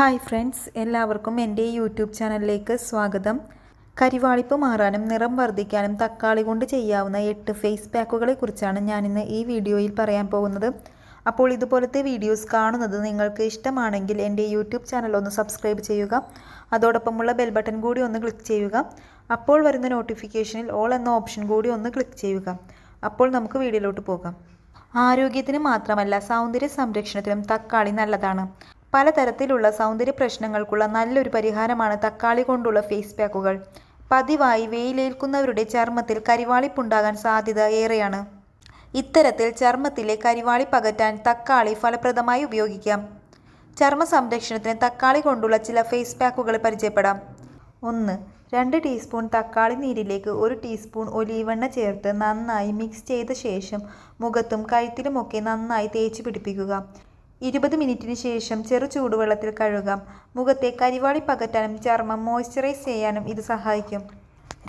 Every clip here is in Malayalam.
ഹായ് ഫ്രണ്ട്സ് എല്ലാവർക്കും എന്റെ യൂട്യൂബ് ചാനലിലേക്ക് സ്വാഗതം. കരിവാളിപ്പ് മാറാനും നിറം വർദ്ധിക്കാനും തക്കാളി കൊണ്ട് ചെയ്യാവുന്ന എട്ട് ഫേസ് പാക്കുകളെ കുറിച്ചാണ് ഞാനിന്ന് ഈ വീഡിയോയിൽ പറയാൻ പോകുന്നത്. അപ്പോൾ ഇതുപോലത്തെ വീഡിയോസ് കാണുന്നത് നിങ്ങൾക്ക് ഇഷ്ടമാണെങ്കിൽ എന്റെ യൂട്യൂബ് ചാനൽ ഒന്ന് സബ്സ്ക്രൈബ് ചെയ്യുക. അതോടൊപ്പമുള്ള ബെൽ ബട്ടൺ കൂടി ഒന്ന് ക്ലിക്ക് ചെയ്യുക. അപ്പോൾ വരുന്ന നോട്ടിഫിക്കേഷനിൽ ഓൾ എന്ന ഓപ്ഷൻ കൂടി ഒന്ന് ക്ലിക്ക് ചെയ്യുക. അപ്പോൾ നമുക്ക് വീഡിയോയിലോട്ട് പോകാം. ആരോഗ്യത്തിന് മാത്രമല്ല സൗന്ദര്യ സംരക്ഷണത്തിനും തക്കാളി നല്ലതാണ്. പലതരത്തിലുള്ള സൗന്ദര്യ പ്രശ്നങ്ങൾക്കുള്ള നല്ലൊരു പരിഹാരമാണ് തക്കാളി കൊണ്ടുള്ള ഫേസ് പാക്കുകൾ പതിവായി വെയിലേൽക്കുന്നവരുടെ ചർമ്മത്തിൽ കരിവാളിപ്പുണ്ടാകാൻ സാധ്യത ഏറെയാണ്. ഇത്തരത്തിൽ ചർമ്മത്തിലെ കരിവാളി പകറ്റാൻ തക്കാളി ഫലപ്രദമായി ഉപയോഗിക്കാം. ചർമ്മ സംരക്ഷണത്തിന് തക്കാളി കൊണ്ടുള്ള ചില ഫേസ് പാക്കുകൾ പരിചയപ്പെടാം. ഒന്ന് രണ്ട് ടീസ്പൂൺ തക്കാളി നീരിലേക്ക് ഒരു ടീസ്പൂൺ ഒലീവെണ്ണ ചേർത്ത് നന്നായി മിക്സ് ചെയ്ത ശേഷം മുഖത്തും കഴുത്തിലുമൊക്കെ നന്നായി തേച്ച് പിടിപ്പിക്കുക. ഇരുപത് മിനിറ്റിന് ശേഷം ചെറു ചൂടുവെള്ളത്തിൽ കഴുകാം. മുഖത്തെ കരിവാളി പകറ്റാനും ചർമ്മം മോയ്സ്ചറൈസ് ചെയ്യാനും ഇത് സഹായിക്കും.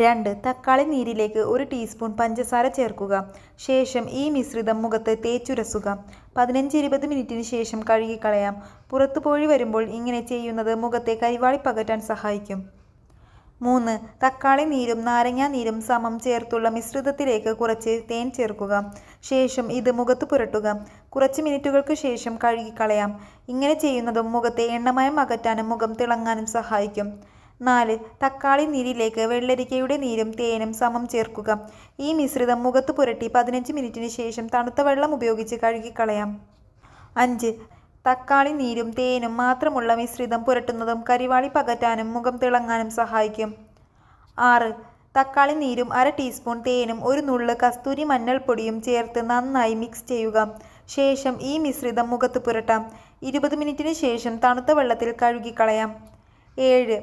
രണ്ട് തക്കാളി നീരിലേക്ക് ഒരു ടീസ്പൂൺ പഞ്ചസാര ചേർക്കുക. ശേഷം ഈ മിശ്രിതം മുഖത്ത് തേച്ചുരസുക. പതിനഞ്ച് ഇരുപത് മിനിറ്റിന് ശേഷം കഴുകിക്കളയാം. പുറത്തുപോയി വരുമ്പോൾ ഇങ്ങനെ ചെയ്യുന്നത് മുഖത്തെ കരിവാളി പകറ്റാൻ സഹായിക്കും. മൂന്ന് തക്കാളി നീരും നാരങ്ങാ നീരും സമം ചേർത്തുള്ള മിശ്രിതത്തിലേക്ക് കുറച്ച് തേൻ ചേർക്കുക. ശേഷം ഇത് മുഖത്ത് പുരട്ടുക. കുറച്ച് മിനിറ്റുകൾക്ക് ശേഷം കഴുകിക്കളയാം. ഇങ്ങനെ ചെയ്യുന്നതും മുഖത്തെ എണ്ണമയം അകറ്റാനും മുഖം തിളങ്ങാനും സഹായിക്കും. നാല് തക്കാളി നീരിലേക്ക് വെള്ളരിക്കയുടെ നീരും തേനും സമം ചേർക്കുക. ഈ മിശ്രിതം മുഖത്ത് പുരട്ടി പതിനഞ്ച് മിനിറ്റിന് ശേഷം തണുത്ത വെള്ളം ഉപയോഗിച്ച് കഴുകിക്കളയാം. അഞ്ച് തക്കാളി നീരും തേനും മാത്രമുള്ള മിശ്രിതം പുരട്ടുന്നതും കരിവാളി പകറ്റാനും മുഖം തിളങ്ങാനും സഹായിക്കും. ആറ്. തക്കാളി നീരും അര ടീസ്പൂൺ തേനും ഒരു നുള്ള് കസ്തൂരി മഞ്ഞൾപ്പൊടിയും ചേർത്ത് നന്നായി മിക്സ് ചെയ്യുക. ശേഷം ഈ മിശ്രിതം മുഖത്ത് പുരട്ടാം. ഇരുപത് മിനിറ്റിന് ശേഷം തണുത്ത വെള്ളത്തിൽ കഴുകിക്കളയാം. ഏഴ്.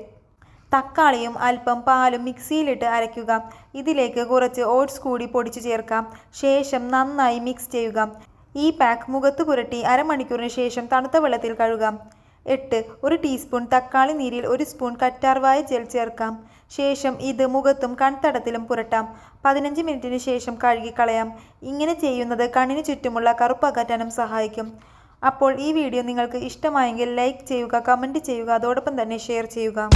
തക്കാളിയും അല്പം പാലും മിക്സിയിലിട്ട് അരയ്ക്കുക. ഇതിലേക്ക് കുറച്ച് ഓട്സ് കൂടി പൊടിച്ചു ചേർക്കാം. ശേഷം നന്നായി മിക്സ് ചെയ്യുക. ഈ പാക്ക് മുഖത്ത് പുരട്ടി അരമണിക്കൂറിന് ശേഷം തണുത്ത വെള്ളത്തിൽ കഴുകാം. എട്ട്. ഒരു ടീസ്പൂൺ തക്കാളി നീരിൽ ഒരു സ്പൂൺ കറ്റാർവായ ജെൽ ചേർക്കാം. ശേഷം ഇത് മുഖത്തും കൺതടത്തിലും പുരട്ടാം. പതിനഞ്ച് മിനിറ്റിന് ശേഷം കഴുകിക്കളയാം ഇങ്ങനെ ചെയ്യുന്നത് കണ്ണിന് ചുറ്റുമുള്ള കറുപ്പ് അകറ്റാനും സഹായിക്കും. അപ്പോൾ ഈ വീഡിയോ നിങ്ങൾക്ക് ഇഷ്ടമായെങ്കിൽ ലൈക്ക് ചെയ്യുക കമന്റ് ചെയ്യുക അതോടൊപ്പം തന്നെ ഷെയർ ചെയ്യുക.